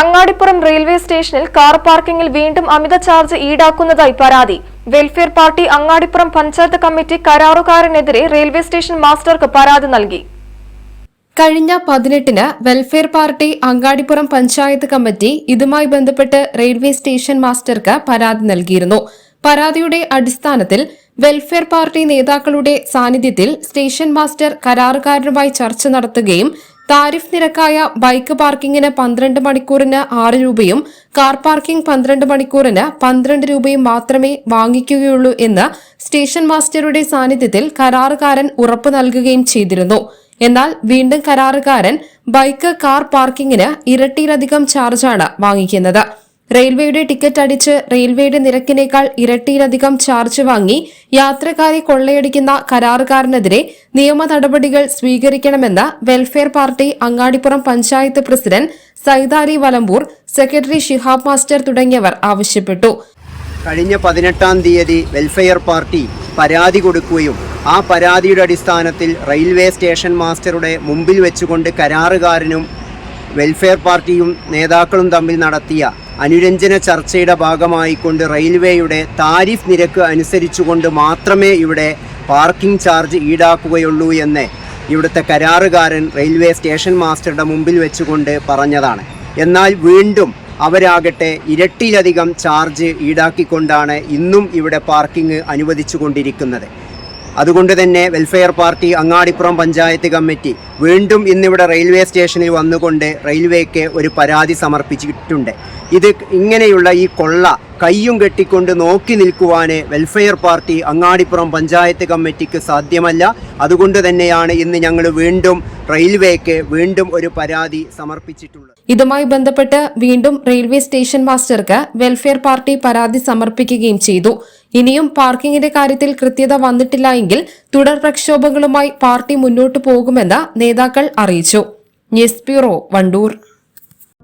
Angadipuram railway സ്റ്റേഷനിൽ car പാർക്കിംഗിൽ വീണ്ടും അമിത ചാർജ് ഈടാക്കുന്നതായി പരാതി. Welfare party Angadipuram panchayat committee കരാറുകാരനെതിരെ railway station മാസ്റ്റർക്ക് പരാതി നൽകി. കഴിഞ്ഞ പതിനെട്ടിന് welfare party Angadipuram panchayat committee ഇതുമായി ബന്ധപ്പെട്ട് റെയിൽവേ സ്റ്റേഷൻ മാസ്റ്റർക്ക് പരാതി നൽകിയിരുന്നു. പരാതിയുടെ അടിസ്ഥാനത്തിൽ വെൽഫെയർ പാർട്ടി നേതാക്കളുടെ സാന്നിധ്യത്തിൽ സ്റ്റേഷൻ മാസ്റ്റർ കരാറുകാരനുമായി ചർച്ച നടത്തുകയും താരിഫ് നിരക്കായ ബൈക്ക് പാർക്കിംഗിന് പന്ത്രണ്ട് മണിക്കൂറിന് ആറ് രൂപയും കാർ പാർക്കിംഗ് പന്ത്രണ്ട് മണിക്കൂറിന് പന്ത്രണ്ട് രൂപയും മാത്രമേ വാങ്ങിക്കുകയുള്ളൂ എന്ന് സ്റ്റേഷൻ മാസ്റ്ററുടെ സാന്നിധ്യത്തിൽ കരാറുകാരൻ ഉറപ്പ് നൽകുകയും ചെയ്തിരുന്നു. എന്നാൽ വീണ്ടും കരാറുകാരൻ ബൈക്ക് കാർ പാർക്കിംഗിന് ഇരട്ടിയിലധികം ചാർജാണ് വാങ്ങിക്കുന്നത്. റെയിൽവേയുടെ ടിക്കറ്റ് അടിച്ച് റെയിൽവേയുടെ നിരക്കിനേക്കാൾ ഇരട്ടിയിലധികം ചാർജ് വാങ്ങി യാത്രക്കാരെ കൊള്ളയടിക്കുന്ന കരാറുകാരനെതിരെ നിയമ നടപടികൾ സ്വീകരിക്കണമെന്ന് welfare party Angadipuram panchayat president Saithari Valambur secretary Shihab master തുടങ്ങിയവർ ആവശ്യപ്പെട്ടു. കഴിഞ്ഞ പതിനെട്ടാം തീയതി വെൽഫെയർ പാർട്ടി പരാതി കൊടുക്കുകയും ആ പരാതിയുടെ അടിസ്ഥാനത്തിൽ റെയിൽവേ സ്റ്റേഷൻ മാസ്റ്ററുടെ മുമ്പിൽ വെച്ചുകൊണ്ട് കരാറുകാരനും വെൽഫെയർ പാർട്ടിയും നേതാക്കളും തമ്മിൽ നടത്തിയ അനുരഞ്ജന ചർച്ചയുടെ ഭാഗമായിക്കൊണ്ട് റെയിൽവേയുടെ താരിഫ് നിരക്ക് അനുസരിച്ചുകൊണ്ട് മാത്രമേ ഇവിടെ പാർക്കിംഗ് ചാർജ് ഈടാക്കുകയുള്ളൂ എന്ന് ഇവിടുത്തെ കരാറുകാരൻ റെയിൽവേ സ്റ്റേഷൻ മാസ്റ്ററുടെ മുമ്പിൽ വെച്ചുകൊണ്ട് പറഞ്ഞതാണ്. എന്നാൽ വീണ്ടും അവരാകട്ടെ ഇരട്ടിയിലധികം ചാർജ് ഈടാക്കിക്കൊണ്ടാണ് ഇന്നും ഇവിടെ പാർക്കിംഗ് അനുവദിച്ചുകൊണ്ടിരിക്കുന്നത്. അതുകൊണ്ട് തന്നെ welfare party Angadipuram panchayat committee വീണ്ടും ഇന്നിവിടെ റെയിൽവേ സ്റ്റേഷനിൽ വന്നുകൊണ്ട് റെയിൽവേക്ക് ഒരു പരാതി സമർപ്പിച്ചിട്ടുണ്ട്. ഇത് ഇങ്ങനെയുള്ള ഈ കൊള്ള കയ്യും കെട്ടിക്കൊണ്ട് നോക്കി നിൽക്കുവാൻ വെൽഫെയർ പാർട്ടി അങ്ങാടിപ്പുറം പഞ്ചായത്ത് കമ്മിറ്റിക്ക് സാധ്യമല്ല. അതുകൊണ്ട് തന്നെയാണ് ഇന്ന് ഞങ്ങൾ വീണ്ടും റെയിൽവേക്ക് വീണ്ടും ഒരു പരാതി സമർപ്പിച്ചിട്ടുള്ളത്. ഇതുമായി ബന്ധപ്പെട്ട് വീണ്ടും റെയിൽവേ സ്റ്റേഷൻ മാസ്റ്റർക്ക് വെൽഫെയർ പാർട്ടി പരാതി സമർപ്പിക്കുകയും ചെയ്തു. ഇനിയും പാർക്കിംഗിന്റെ കാര്യത്തിൽ കൃത്യത വന്നിട്ടില്ല എങ്കിൽ തുടർ പ്രക്ഷോഭങ്ങളുമായി പാർട്ടി മുന്നോട്ടു പോകുമെന്ന് നേതാക്കൾ അറിയിച്ചു. News bureau Wandoor.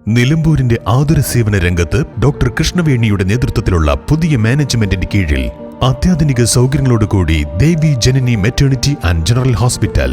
നിലമ്പൂരിന്റെ ആതുര സേവന രംഗത്ത് ഡോക്ടർ കൃഷ്ണവേണിയുടെ നേതൃത്വത്തിലുള്ള പുതിയ മാനേജ്മെന്റിന്റെ കീഴിൽ അത്യാധുനിക സൗകര്യങ്ങളോടുകൂടി Devi Janani maternity and general hospital